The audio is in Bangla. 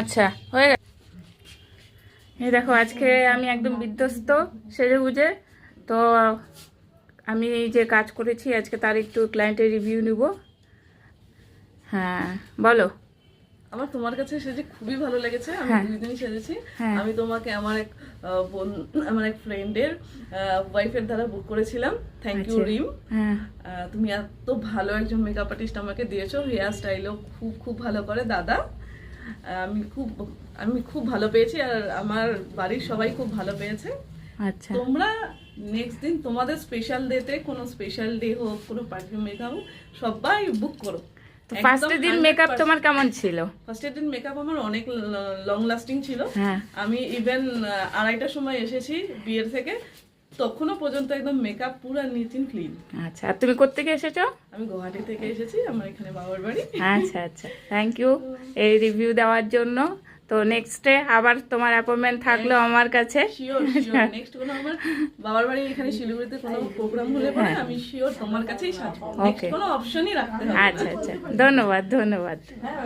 আচ্ছা হয়ে গেছে। এই দেখো আজকে আমি একদম বিধ্বস্ত সেজে গুজে। তো আমি এই যে কাজ করেছি আজকে তার একটু ক্লায়েন্টের রিভিউ নিব। হ্যাঁ বলো। আমার তোমার কাছে সেজে খুবই ভালো লেগেছে আমি হ্যাঁ। দুই সেজেছি। হ্যাঁ। আমি তোমাকে আমার এক বোন আমার এক ফ্রেন্ডের ওয়াইফের দ্বারা বুক করেছিলাম। থ্যাংক ইউ আচ্ছা। রিম। হ্যাঁ। তুমি এত ভালো একজন মেকআপ আর্টিস্ট আমাকে দিয়েছ। হেয়ার স্টাইলও খুব খুব ভালো করে দাদা। আমি খুব আমি খুব ভালো পেয়েছি আর আমার বাড়ির সবাই খুব ভালো পেয়েছে। আচ্ছা। তোমরা নেক্সট দিন তোমাদের স্পেশাল ডেতে কোনো স্পেশাল ডে হোক কোনো পার্টি মেকআপ হোক সবাই বুক করো। তো ফার্স্টের দিন মেকআপ তোমার কেমন ছিল? ফার্স্টের দিন মেকআপ আমার অনেক লং লাস্টিং ছিল। হ্যাঁ। আমি ইভেন আড়াইটার সময় এসেছি বিয়ের থেকে। তখনও পর্যন্ত একদম মেকআপ পুরো নিট অ্যান্ড ক্লিন আচ্ছা আর তুমি কোত্থেকে এসেছ? আমি গুয়াহাটি থেকে এসেছি আমার এখানে বাবার বাড়ি। আচ্ছা আচ্ছা থ্যাংক ইউ এই রিভিউ দেওয়ার জন্য। তো নেক্সটে আবার তোমার অ্যাপয়েন্টমেন্ট থাকল আমার কাছে। শিওর শিওর নেক্সট কোনো আমার বাবার বাড়ি এখানে শিলিগুড়িতে কোনো প্রোগ্রাম হলে পরে আমি শিওর তোমার কাছেই সাজবো। নেক্সট. কোনো অপশনই রাখতে হবে আচ্ছা আচ্ছা ধন্যবাদ ধন্যবাদ। হ্যাঁ